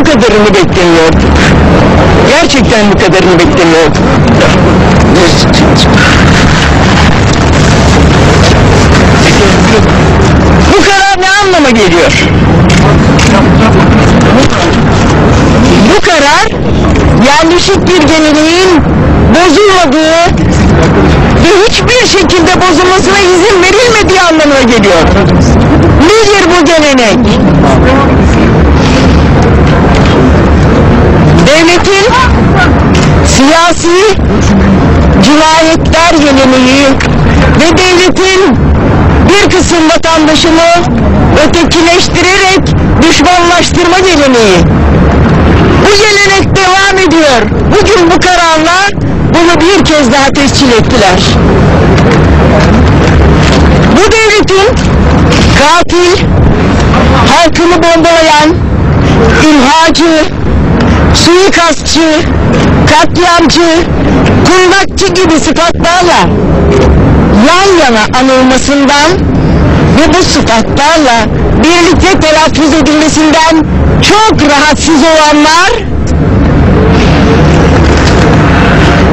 bu kadarını beklemiyorduk. Gerçekten bu kadarını beklemiyorduk. Bu karar ne anlama geliyor? Bu karar yerleşik bir geleneğin bozulmadığı ve hiçbir şekilde bozulmasına izin verilmediği anlamına geliyor. Nedir bu gelenek? Devletin siyasi cinayetler geleneği ve devletin bir kısım vatandaşını ötekileştirerek düşmanlaştırma geleneği. Bu gelenek devam ediyor. Bugün bu kararla bunu bir kez daha tescil ettiler. Bu devletin katil, halkını bombalayan, imhacı, suikastçı, katliamcı, kundakçı gibi sıfatlarla yan yana anılmasından ve bu sıfatlarla birlikte telaffuz edilmesinden çok rahatsız olanlar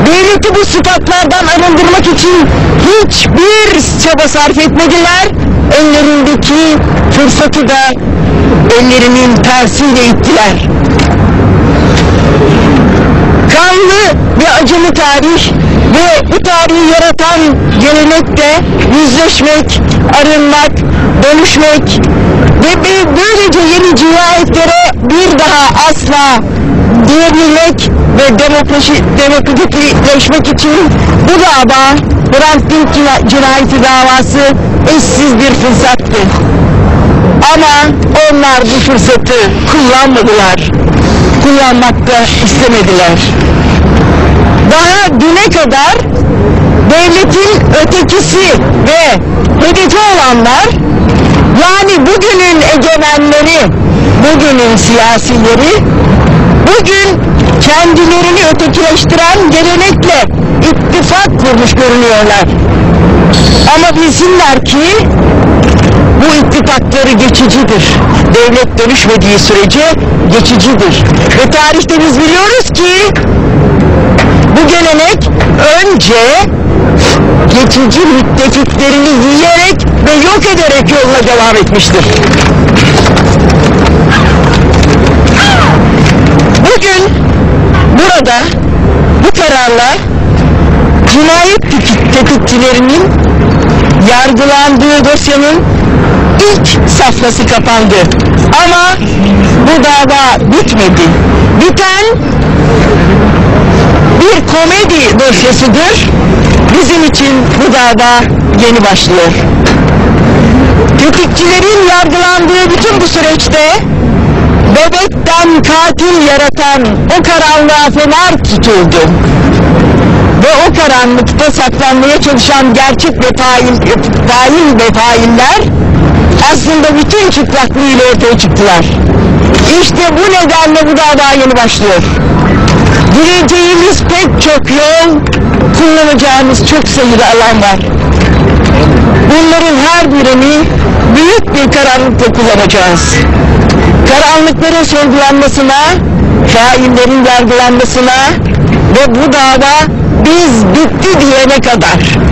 devleti bu sıfatlardan arındırmak için hiçbir çaba sarf etmediler. Ellerindeki fırsatı da ellerinin tersiyle ittiler. Kanlı ve acılı tarih ve bu tarihi yaratan gelenekle yüzleşmek, arınmak, dönüşmek ve böylece yeni cinayetlere bir daha asla diyebilmek ve demokratikleşmek için bu dava Hrant Dink cina- cinayeti davası eşsiz bir fırsattı. Ama onlar bu fırsatı kullanmadılar. Kullanmak da istemediler. Daha düne kadar devletin ötekisi ve hedefi olanlar yani bugünün egemenleri, bugünün siyasileri bugün kendilerini ötekileştiren gelenekle ittifak kurmuş görünüyorlar. Ama bilsinler ki bu ittifakları geçicidir. Devlet dönüşmediği sürece geçicidir. Ve tarihte biz biliyoruz ki bu gelenek önce geçici müttefiklerini yiyerek ve yok ederek yoluna devam etmiştir. Bugün burada bu kararla cinayet tetik- tetikçilerinin yargılandığı dosyanın ilk safhası kapandı. Ama bu dava bitmedi. Biten bir komedi dosyasıdır. Bizim için bu dava yeni başlıyor. Tetikçilerin yargılandığı bütün bu süreçte bebekten katil yaratan o karanlığa fener tutuldu. Ve o karanlıkta saklanmaya çalışan gerçek ve fail, fail ve failler aslında bütün çıplaklığıyla ortaya çıktılar. İşte bu nedenle bu dava yeni başlıyor. Gireceğimiz pek çok yol, kullanacağımız çok sayıda alan var. Bunların her birini büyük bir karanlıkla kullanacağız. Karanlıkların sorgulanmasına, faillerin yargılanmasına ve bu dava biz bitti diyene kadar.